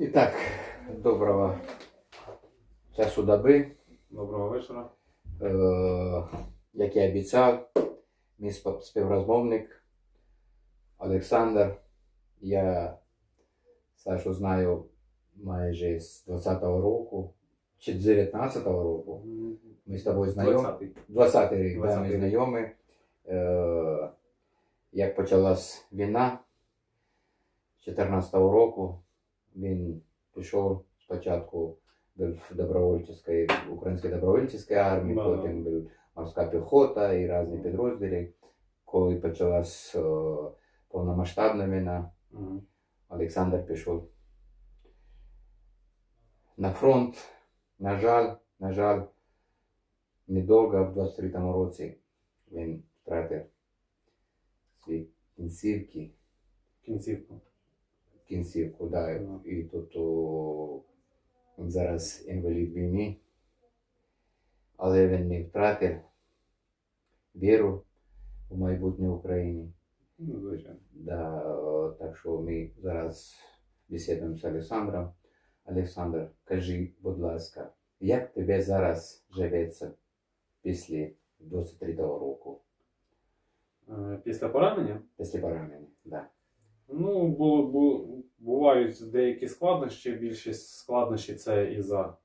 Итак, доброго часу доби. Доброго вечора. Е, Як і обіцяв, мій спів- співрозмовник Олександр. Я Сашу знаю майже з 20-го року чи з 19-го року. Ми з тобою знайомі. 20-й. 20-й рік, да, 20-й ми знайомі. Е, Як почалась війна 14-го року, він пішов спочатку в добровольческой, українській добровольческой армії, Да. потім був морська піхота і різні підрозділи. Коли почалась е, повномасштабна війна, Мгм. Олександр пішов на фронт. На жаль, на жаль, недовго в 23-му році він втратив свої кінцівки, Кінцівку. Кінцівку, да, і тут о, він зараз інвалід війни, але він не втратив віру в майбутнє України. Ну, звичайно. Да, о, так що ми зараз бесідуємо з Олександром. Олександр, кажи, будь ласка, як тобі зараз живеться після 23-го року, Е, Після поранення після поранення? Да. Ну, бу, бу, бувають деякі складнощі. Більшість складнощів це із-за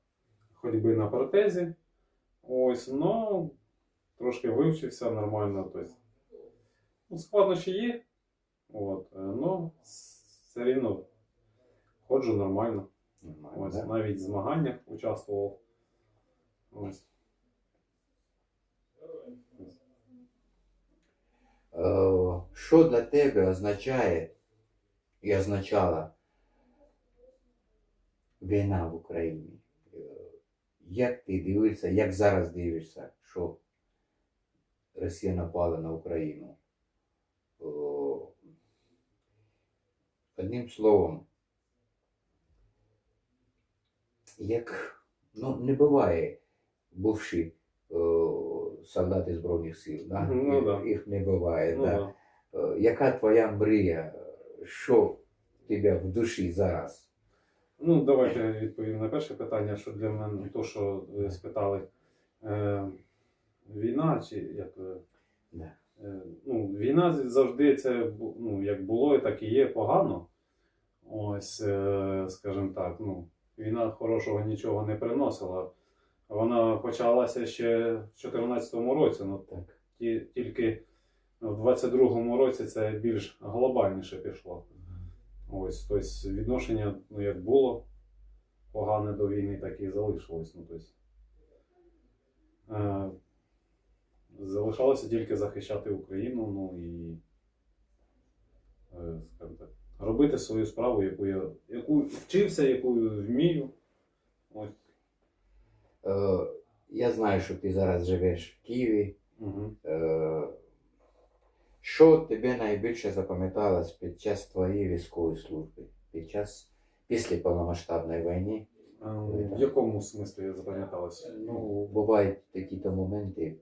ходьби на протезі. Ось, ну, трошки вивчився нормально. Тобто, ну, складнощі є. От, е, ну, все рівно ходжу нормально. Нормально, Ось, да? навіть в змаганнях участвував. Ось. Е, Що для тебе означає і означала війна в Україні? Е, Як ти дивишся, як зараз дивишся, що Росія напала на Україну? Одним словом, як ну, не буває бувші е, солдати Збройних сил, да? Ну, їх, да. їх не буває. Ну, да? да. Яка твоя мрія? Що в тебе в душі зараз? Ну, давайте відповім на перше питання, що для мене то, що ви спитали. Е, війна, чи як. е, е, ну, війна завжди це ну, як було, так і є погано. Ось, е, скажімо так, ну, війна хорошого нічого не приносила. Вона почалася ще в 2014 році, ну, Так. ті, тільки в 22-му році це більш глобальніше пішло. Ось, тобто відношення, ну, як було погане до війни, так і залишилось. Ну, тобто, е, залишалося тільки захищати Україну, ну і е, скажімо так, робити свою справу, яку я яку вчився, яку вмію. Ось. Е, я знаю, що ти зараз живеш в Києві. Угу. Е, що тобі найбільше запам'яталось під час твоєї військової служби? Під час після повномасштабної війни? В якому смислі запам'яталося? Ну, бувають такі то моменти,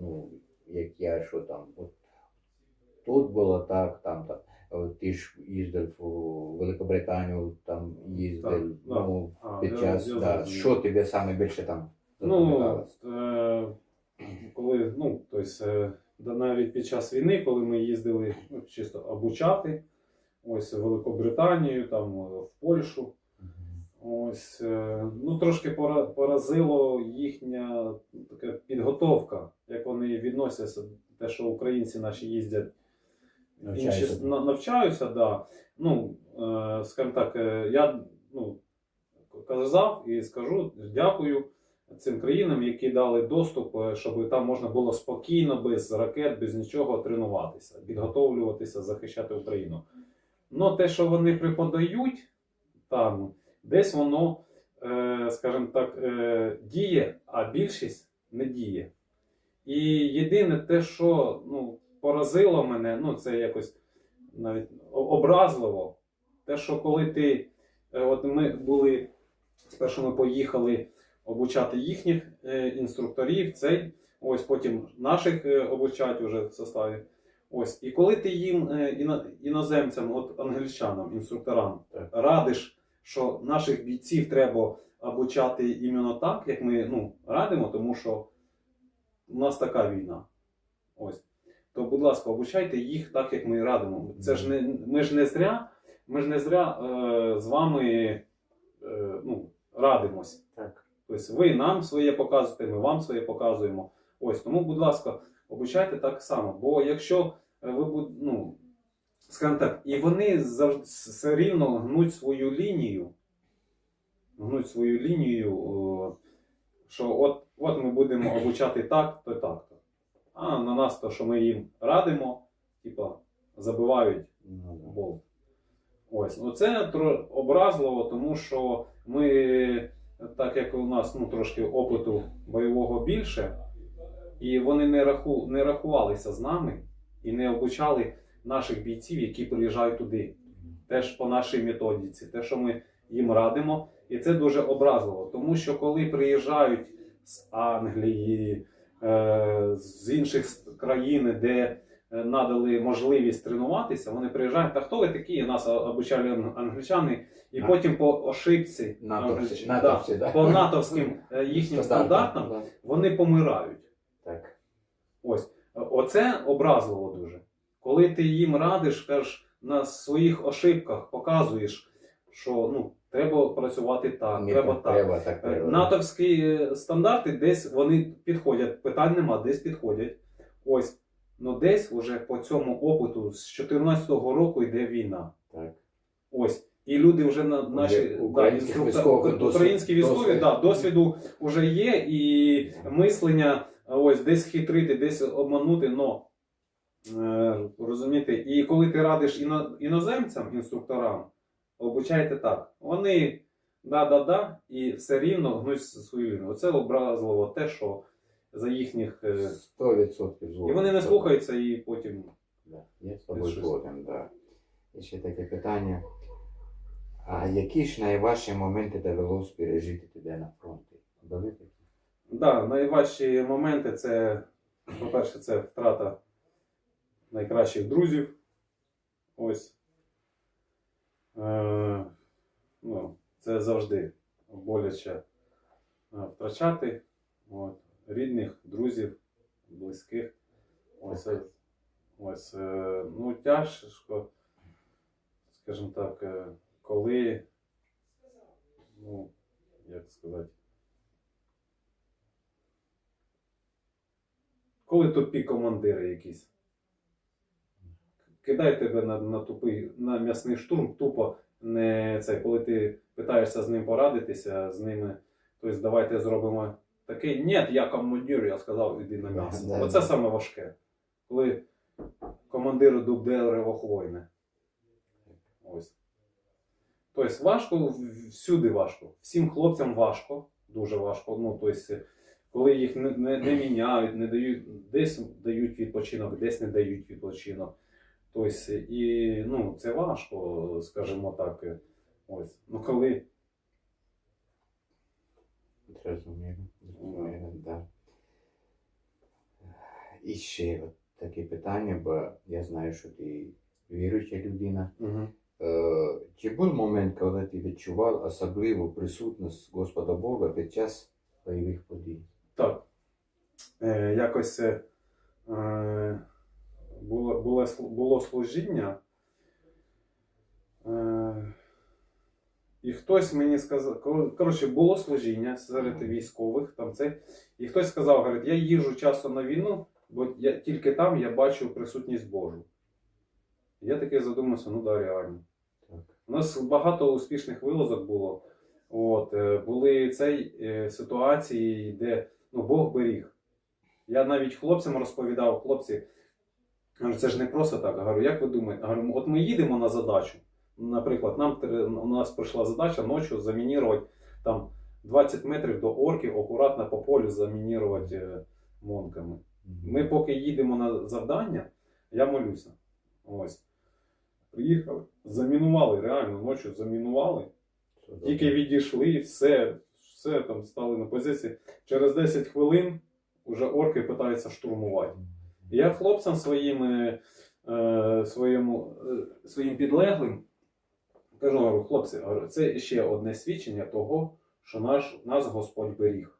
ну, як я, що там, от тут було так, там. О, Ти ж їздив у Великобританію, там їздив, Так, ну, А, під я- час, я да. зрозумів. що тобі саме більше там Ну, запам'яталось? е, коли, ну, тобто, е, навіть під час війни, коли ми їздили ну, чисто обучати, ось в Великобританію, там е, в Польщу, ось, е, ну, трошки пора- поразило їхня така підготовка, як вони відносяться, те, що українці наші їздять Навчаюся. на- навчаються, да. Ну, е, скажімо так, я ну, казав і скажу дякую цим країнам, які дали доступ, е, щоб там можна було спокійно, без ракет, без нічого тренуватися, підготовлюватися, захищати Україну. Ну, те, що вони преподають там, десь воно, е, скажімо так, е, діє, а більшість не діє. І єдине те, що ну, поразило мене, ну це якось навіть образливо. Те, що коли ти, от ми були, спершу ми поїхали обучати їхніх е, інструкторів, цей, ось потім наших е, обучать уже в составі. Ось, і коли ти їм е, іноземцям, от англічанам, інструкторам, Так. радиш що наших бійців треба обучати іменно так, як ми ну, радимо, тому що у нас така війна. Ось. То, будь ласка, обучайте їх так, як ми радимо. Це ж не, ми ж не зря, ми ж не зря е, з вами е, ну, радимось. Так. Тобто ви нам своє показуєте, ми вам своє показуємо. Ось тому, будь ласка, обучайте так само. Бо якщо е, ви будете, ну, скажімо так, і вони завжди все рівно гнуть свою лінію, гнуть свою лінію, що от, от ми будемо обучати так, то так. то А на нас то, що ми їм радимо, типа, забивають Ну, болт. Ось, ну це образливо, тому що ми, так як у нас ну, трошки опиту бойового більше, і вони не, раху, не рахувалися з нами і не обучали наших бійців, які приїжджають туди. Теж по нашій методиці, те, що ми їм радимо. І це дуже образливо, тому що коли приїжджають з Англії, е, з інших країн, де надали можливість тренуватися, вони приїжджають, та хто ви такі? Нас обучали англічани, і потім по ошибці, Натовці, да, да. по натовським е, їхнім стандартам, Да. вони помирають. Так. Ось. Оце образливо дуже. Коли ти їм радиш, кажеш на своїх ошибках, показуєш, що ну, треба працювати так, Ні, треба так. Треба, так Е, треба. Натовські е, стандарти десь вони підходять. Питань нема, десь підходять. Ось. Ну десь вже по цьому опиту з 14-го року йде війна. Так. Ось. І люди вже на наші да, досвід- українські військові досвід. Да, досвіду вже є, і мислення ось десь хитрити, десь обманути, но е, розумієте, і коли ти радиш іно, іноземцям, інструкторам, обучайте так. Вони да-да-да, і все рівно гнуть свою лінію. Оце образливо те, що за їхніх. е, 100% згоден. І вони не слухаються, і потім. Да, я з тобою щось. згоден, да. І ще таке питання. А які ж найважчі моменти довелось пережити тебе на фронті? Були такі? Да, найважчі моменти це, по-перше, це втрата найкращих друзів. Ось. Е, ну, це завжди боляче е, втрачати от, рідних, друзів, близьких. Ось, ось, е, ну, тяжко, скажімо так, е, коли, ну, як сказати, коли тупі командири якісь. Кидай тебе на, на тупий, на м'ясний штурм, тупо не це, коли ти питаєшся з ним порадитися, з ними, тобто давайте зробимо такий. Ні, я командир, я сказав, іди на м'ясо. Оце да. саме важке. Коли командиру дуб дерево хвойне. Ось. Тобто важко, всюди важко. Всім хлопцям важко, дуже важко. Ну, тобто, коли їх не, не, не міняють, не дають, десь дають відпочинок, десь не дають відпочинок. Тобто, і ну, це важко, скажімо так. Ось. Ну, коли Зрозуміло, зрозуміло, да. І ще от таке питання, бо я знаю, що ти віруюча людина. угу. Чи був момент, коли ти відчував особливу присутність Господа Бога під час бойових подій? Так. Е, якось е, було, було, було служіння. І хтось мені сказав, коротше, було служіння серед військових, там це, і хтось сказав, говорить, я їжджу часто на війну, бо я, тільки там я бачу присутність Божу. Я таки задумався, ну да, реально. У нас багато успішних вилазок було. От, е, були цей е, ситуації, де ну, Бог беріг. Я навіть хлопцям розповідав, хлопці, це ж не просто так. Я Говорю, як ви думаєте? Я Говорю, от ми їдемо на задачу. Наприклад, нам у нас прийшла задача ночі замінірувати там 20 метрів до орків, акуратно по полю замінірувати е, монками. Ми поки їдемо на завдання, я молюся. Ось. Приїхали, замінували, реально ночі замінували. Тільки відійшли, все, все там стали на позиції. Через 10 хвилин вже орки питаються штурмувати. Я хлопцям своїм, е, е, своєму, е, своїм підлеглим кажу, говорю, хлопці, говорю, це ще одне свідчення того, що наш, нас Господь беріг.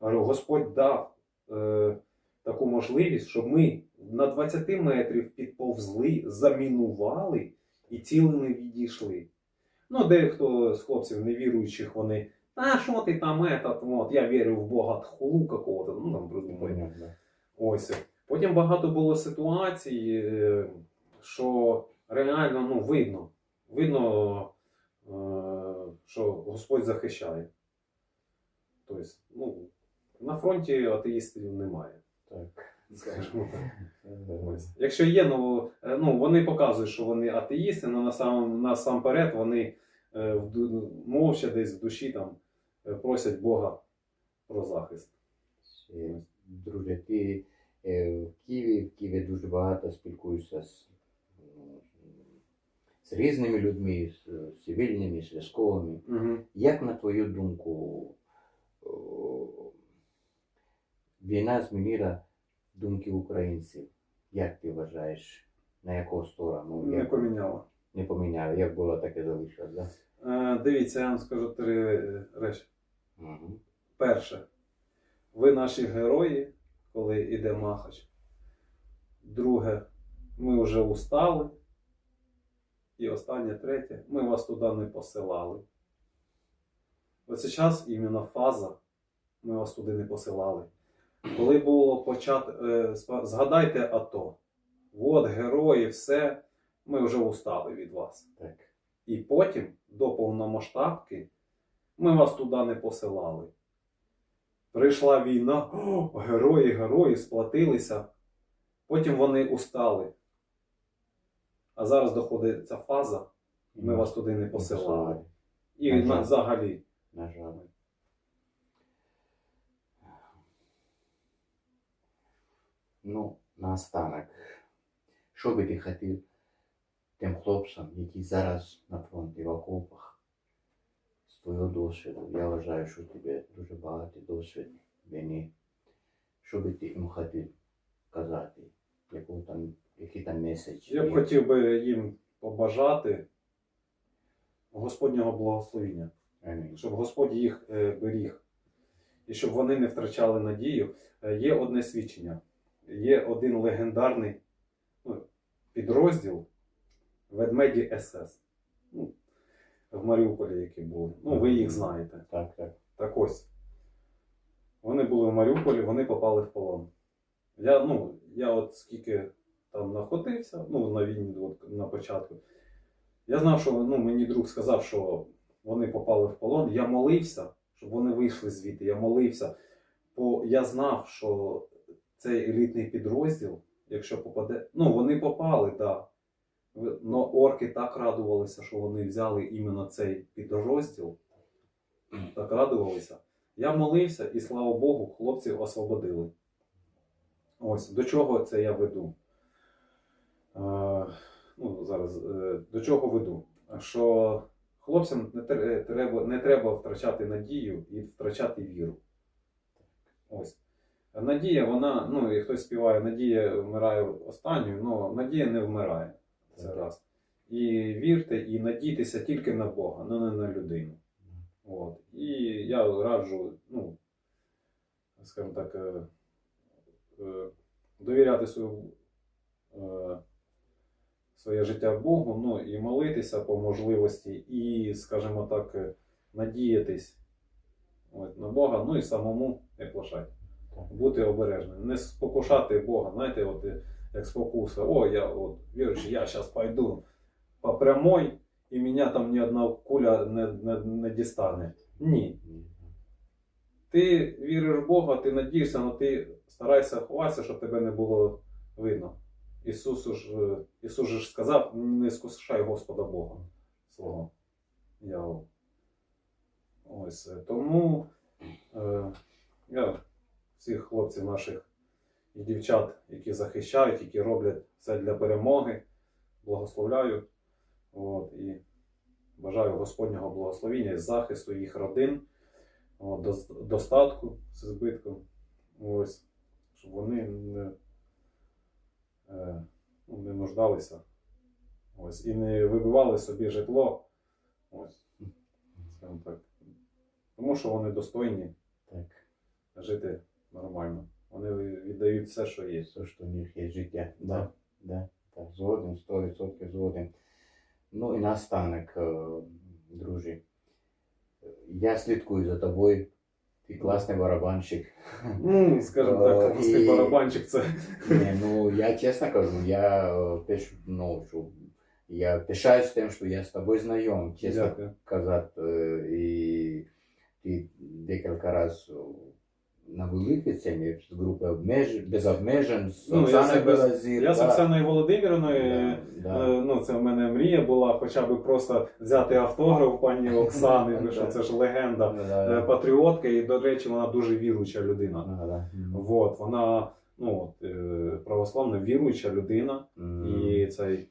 Говорю, Господь дав е, таку можливість, щоб ми на 20 метрів підповзли, замінували і цілими відійшли. Ну, дехто з хлопців невіруючих, вони, а що ти там, этот, от, я вірю в Бога тхулу какого-то, ну там придумали. Ось. Потім багато було ситуацій, е, що реально ну, видно. Видно, е, що Господь захищає. Тобто, ну, на фронті атеїстів немає. Так. Скажімо так. Е, Якщо є, ну, е, ну вони показують, що вони атеїсти, але насам, насамперед вони мовча десь в душі там просять Бога про захист. Друже, ти в Києві, в Києві дуже багато спілкуєшся з, ну, з різними людьми, з з цивільними, з військовими. Угу. Як на твою думку, війна змінила думки українців? Як ти вважаєш, на яку сторону? Не Як- поміняло. не поміняли, як було, так і залишилось, да? Е, Дивіться, я вам скажу три е, речі. Угу. Перше, ви наші герої, коли йде Махач. Друге, ми вже устали. І останнє третє, ми вас туди не посилали. Оце час іменно фаза, ми вас туди не посилали. Коли було почати, е, згадайте АТО. От герої, все, ми вже устали від вас. Так. І потім, до повномасштабки, ми вас туди не посилали. Прийшла війна, о, герої, герої сплатилися. Потім вони устали. А зараз доходить ця фаза, ми вас туди не посилали. І На жаль. взагалі. На жаль. Ну, наостанок, що би ти хотів тим хлопцям, які зараз на фронті в окопах, з твого досвіду, я вважаю, що тебе дуже багатий досвід війни. Що би ти їм хотів казати? Яку там, який там меседж? Я б хотів би їм побажати Господнього благословіння. Амінь. щоб Господь їх е, беріг, і щоб вони не втрачали надію. Е, Є одне свідчення, є один легендарний ну, підрозділ ведмеді СС. Ну, в Маріуполі, які були. Ну, ви їх знаєте. Так, так. Так ось. Вони були в Маріуполі, вони попали в полон. Я, ну, я от скільки там знаходився, ну, на війні от, на початку, я знав, що ну, мені друг сказав, що вони попали в полон. Я молився, щоб вони вийшли звідти. Я молився. Бо я знав, що цей елітний підрозділ, якщо попаде. Ну, вони попали, так. Да. Но орки так радувалися, що вони взяли іменно цей підрозділ. Так радувалися. Я молився, і слава Богу, хлопців освободили. Ось до чого це я веду. Е, ну, зараз, е, до чого веду? Що хлопцям не треба, не треба втрачати надію і втрачати віру. Ось. Надія, вона, ну, і хтось співає, надія вмирає останньою, але надія не вмирає. Це Так. раз. І вірте, і надійтеся тільки на Бога, а не на людину. От. І я раджу, ну, скажімо так, е, е, довіряти свою, е, своє життя Богу, ну і молитися по можливості, і, скажімо так, е, надіятись от, на Бога, ну і самому лошадь. Так. Бути обережним, не спокушати Бога, знаєте, от е, як спокуса, о, я от віруючий, я зараз пойду по прямой, і мене там ні одна куля не, не, не дістане. Ні. Ти віриш в Бога, ти надієшся, але ти старайся ховатися, щоб тебе не було видно. Ісус ж, е, Ісус же ж сказав, не скушай Господа Бога свого. Я... Ось. е, Тому е, я всіх хлопців наших і дівчат, які захищають, які роблять все для перемоги, благословляю. От, і бажаю Господнього благословіння і захисту їх родин, от, достатку з збитком. Ось, щоб вони не, е, не нуждалися. Ось, і не вибивали собі житло Ось. Так. Тому що вони достойні Так. жити нормально. Вони віддають все, що є. Все, що в них є життя. Да, да, так, згоден, 100% згоден. Ну і наостанок, е, друзі, я слідкую за тобою. Ти класний барабанщик. Mm, скажімо Е, так, класний і- барабанщик це. Не, ну я чесно кажу, я е, теж ну, що, я пишаюсь тим, що я з тобою знайом, чесно Дякую. казати. е, І ти декілька разів на великій сцені групи обмеж... без обмежень, з Ну, я Оксаною Белазір. Я з. Оксаною Володимирівною. Да, да. Е, Ну, це в мене мрія була хоча б просто взяти автограф пані Оксани, тому що це ж легенда. Да, да, Е. Патріотка, і, до речі, вона дуже віруюча людина. Да, да. Вот, вона ну, от, е, православна віруюча людина. І цей.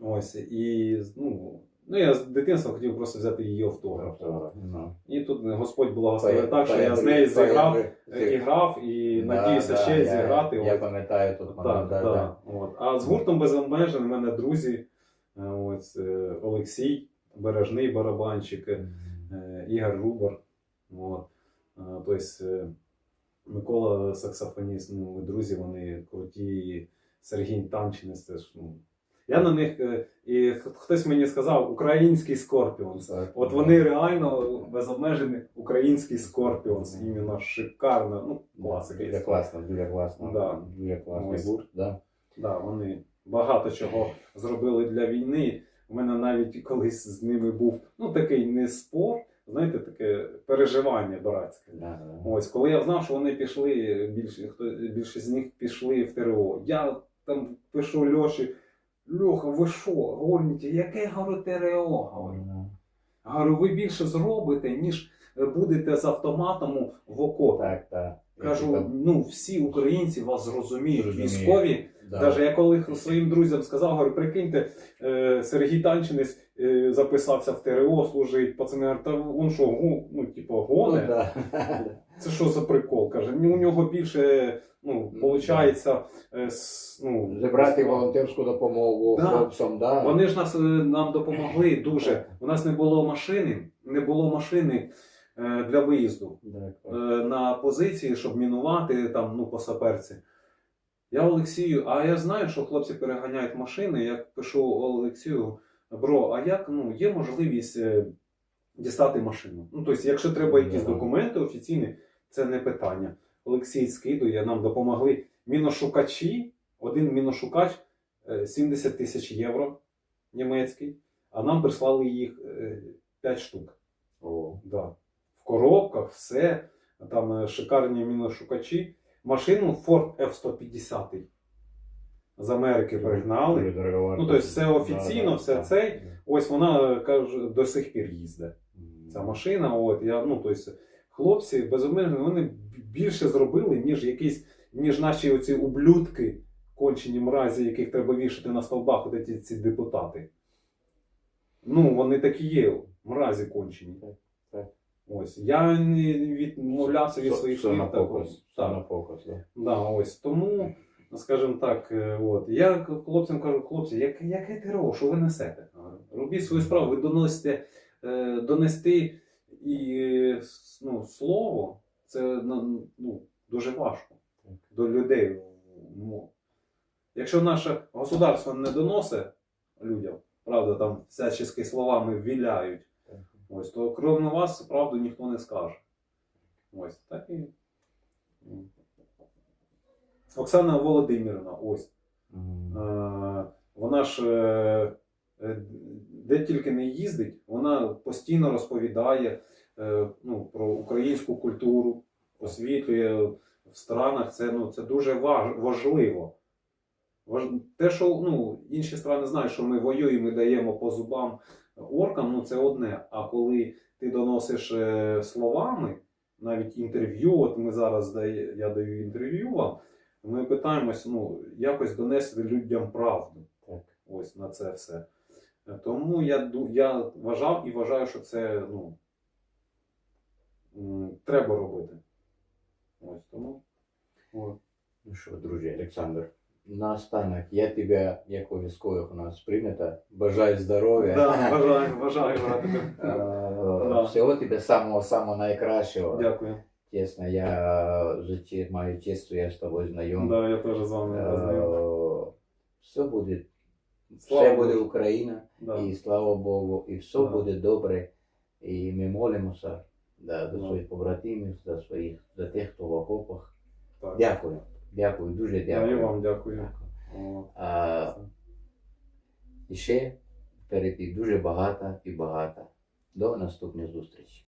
Ось, і ну, ну, я з дитинства хотів просто взяти її автограф. Автограф, ну. І тут Господь благословив так, що я з нею зіграв, е, і грав, і Да, надіюся да, ще я- зіграти. Я пам'ятаю тут Так, момент, да, да. От. А з гуртом без обмежень в мене друзі. е, Ось, е, Олексій, бережний барабанщик, Ігор Рубар. От. Тобто Микола саксофоніст, ну, друзі, вони круті, Сергій Танчинець теж. Ну. Я на них, е, і хтось мені сказав, український Скорпіонс. От вони реально без обмежень український Скорпіонс. Іменно шикарно. Ну, класика. Дуже класно, дуже класно. Да. Дуже класний гурт, да. Да, вони багато чого зробили для війни. У мене навіть колись з ними був ну такий не спор, знаєте, таке переживання братське. Да, да. Ось, коли я знав, що вони пішли, більш, хто, більшість з них пішли в ТРО. Я там пишу Льоші, Льоха, ви що, гольніте, яке говорю ТРО? Говорю. Говорю, ви більше зробите, ніж будете з автоматом в окопі. Так, так. Кажу, ну всі українці вас зрозуміють, Зрозуміють. військові. да. Даже я коли своїм друзям сказав, говорю, прикиньте, е, Сергій Танчинець е, записався в ТРО, служить. Пацани та він що, ну, типу, Ну, да. Це що за прикол? Каже, у нього більше, ну, Ну, виходить, е, ну, Зібрати волонтерську допомогу Да. хлопцям, да. Вони ж нас е, нам допомогли дуже. У нас не було машини, не було машини е, для виїзду. Так, так. на позиції, щоб мінувати там, ну, по саперці. Я Олексію, а я знаю, що хлопці переганяють машини. Я пишу Олексію, бро, а як ну, є можливість дістати машину? Ну, тобто, якщо треба якісь Да. документи офіційні, це не питання. Олексій скидує, нам допомогли міношукачі, один міношукач е, 70 тисяч євро німецький, а нам прислали їх 5 штук. О, Да. В коробках, все. Там е, шикарні міношукачі. Машину Ford F-150 з Америки пригнали. Ну, тобто все офіційно, Да, да, все да. цей. Ось вона е, каже, до сих пір їздить. Ця машина. От, я, ну, тобто, хлопці безумовно, вони більше зробили, ніж якісь, ніж наші оці ублюдки, кончені мразі, яких треба вішати на стовбах, от ці, ці депутати. Ну, вони такі є, мразі кончені. Ось. Я не відмовлявся від своїх слів. так, ось. Так. да. Да, ось. Тому, скажімо так, е, от. я хлопцям кажу, хлопці, як, яке ТРО, що ви несете? Робіть свою справу, ви доносите, е, донести і ну, слово, це ну, дуже важко до людей. Ну, Якщо наше государство не доносить людям, правда, там всячески словами віляють, ось, то крім вас правду ніхто не скаже. Ось, так і. Оксана Володимирівна, ось. Е, Вона ж е, е, де тільки не їздить, вона постійно розповідає ну, про українську культуру, освітлює в странах. Це, ну, це дуже важ, важливо. Важ- Те, що ну, інші страни знають, що ми воюємо і даємо по зубам оркам, ну це одне. А коли ти доносиш е, словами, навіть інтерв'ю, от ми зараз дає, я даю інтерв'ю вам, ми питаємось ну, якось донести людям правду. Так. Ось на це все. Е, Тому я, я вважав і вважаю, що це ну, треба робити. Ось тому. От. Ну що, друзі, Олександр, наостанок, я тебе, як у військових у нас прийнято, бажаю здоров'я. Да, бажаю, бажаю, братику. Е, Всього тебе самого-самого найкращого. Дякую. Чесно, я вже че- маю честь, я з тобою знайомий. Да, я теж з вами. Е, Все буде, Слава все буде Україна, Да. і слава Богу, і все Да. буде добре. І ми молимося да, до Да. своїх побратимів, за своїх, за тих, хто в окопах. Так. Дякую. Дякую, дуже Я дякую. і вам дякую. Дякую. А, і ще перейти дуже багато і багато. До наступних зустрічей.